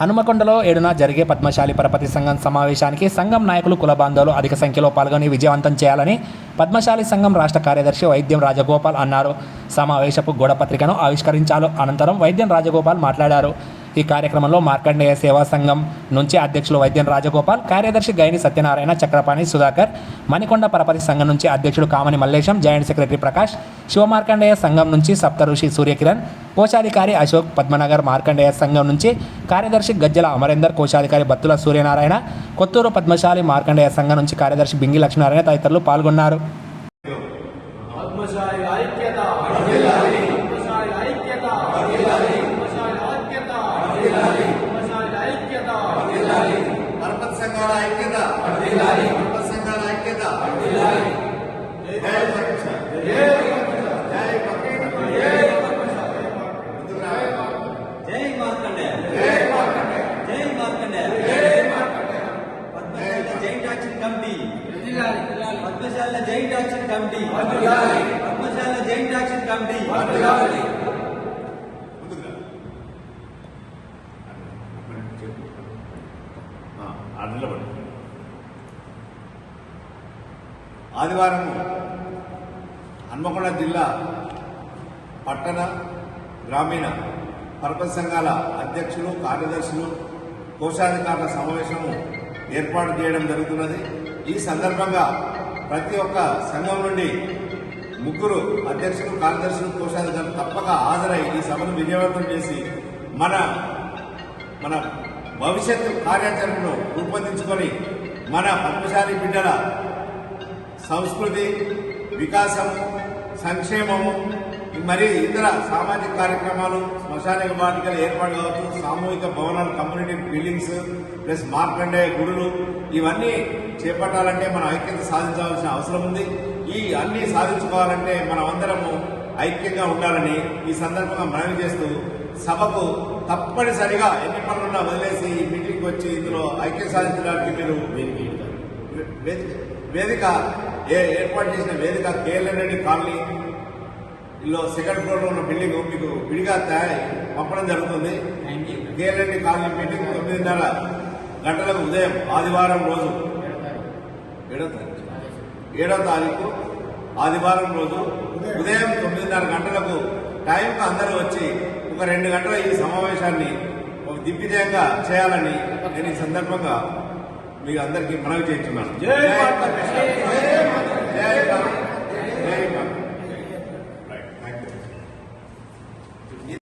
హనుమకొండలో ఏడున జరిగే పద్మశాలి పరపతి సంఘం సమావేశానికి సంఘం నాయకులు కుల బాంధవులు అధిక సంఖ్యలో పాల్గొని విజయవంతం చేయాలని పద్మశాలి సంఘం రాష్ట్ర కార్యదర్శి వైద్యం రాజగోపాల్ అన్నారు. సమావేశపు గోడపత్రికను ఆవిష్కరించారు అనంతరం వైద్యం రాజగోపాల్ మాట్లాడారు. ఈ కార్యక్రమంలో మార్కండేయ సేవా సంఘం నుంచి అధ్యక్షులు వైద్యం రాజగోపాల్ కార్యదర్శి గైని సత్యనారాయణ చక్రపాణి సుధాకర్ మణికొండ పరపతి సంఘం నుంచి అధ్యక్షుడు కామని మల్లేశం జాయింట్ సెక్రటరీ ప్రకాష్ శివమార్కండేయ సంఘం నుంచి సప్తఋషి సూర్యకిరణ్ కోశాధికారి అశోక్ పద్మనగర్ మార్కండేయ సంఘం నుంచి కార్యదర్శి గజ్జల అమరేందర్ కోశాధికారి బత్తుల సూర్యనారాయణ కొత్తూరు పద్మశాలి మార్కండేయ సంఘం నుంచి కార్యదర్శి బింగి లక్ష్మీనారాయణ తదితరులు పాల్గొన్నారు. పద్మశాలి ఐక్యత పద్మశాలి ఐక్యత పద్మశాలి ఐక్యత పద్మశాలి ఐక్యత పరపతి సంఘాల ఐక్యత పరపతి సంఘాల ఐక్యత జై పరపతి. జై పరపతి. ముందుకు రా. జై మార్కండేయ జై పరపతి. జై Markandeya Padmashali joint action committee Padmashali joint action committee Padmashali joint action committee ముందుకు రా. ఆ, ఆదివారం హన్మకొండ జిల్లా పట్టణ గ్రామీణ పరపతి సంఘాల అధ్యక్షులు కార్యదర్శులు కోశాధికారుల సమావేశము ఏర్పాటు చేయడం జరుగుతున్నది. ఈ సందర్భంగా ప్రతి ఒక్క సంఘం నుండి ముగ్గురు అధ్యక్షులు కార్యదర్శులు కోశాధికారులు తప్పక హాజరై ఈ సభను విజయవంతం చేసి మన మన భవిష్యత్తు కార్యాచరణను రూపొందించుకొని మన పద్మశాలి బిడ్డల సంస్కృతి వికాసము సంక్షేమము మరి ఇతర సామాజిక కార్యక్రమాలు శ్మశానిక వాటికలు ఏర్పాటు కావచ్చు సామూహిక భవనాలు కమ్యూనిటీ బిల్డింగ్స్ ప్లస్ మార్కండే గుడులు ఇవన్నీ చేపట్టాలంటే మనం ఐక్యత సాధించాల్సిన అవసరం ఉంది. ఈ అన్నీ సాధించుకోవాలంటే మనం అందరము ఐక్యంగా ఉండాలని ఈ సందర్భంగా మనవి చేస్తూ సభకు తప్పనిసరిగా ఎన్ని పనులున్నా వదిలేసి ఈ మీటింగ్కి వచ్చి ఇందులో ఐక్యం సాధించడానికి మీరు వేదిక వేదిక ఏ ఏర్పాటు చేసిన వేదిక కేఎల్ఎన్ రెడ్డి కాలనీ లో సెకండ్ ఫ్లోర్లో ఉన్న బిల్డింగ్ మీకు విడిగా తయారు పంపడం జరుగుతుంది. కేఎల్ఎన్ రెడ్డి కాలనీ మీటింగ్ తొమ్మిదిన్నర గంటలకు ఉదయం ఆదివారం రోజు. ఏడో తారీఖు. ఏడో తారీఖు ఆదివారం రోజు ఉదయం తొమ్మిదిన్నర గంటలకు టైంకు అందరూ వచ్చి ఒక రెండు గంటల ఈ సమావేశాన్ని ఒక దిగ్విజయంగా చేయాలని నేను ఈ సందర్భంగా మీకు అందరికీ మనవి చేస్తున్నాను జై మాతా జై మాతా.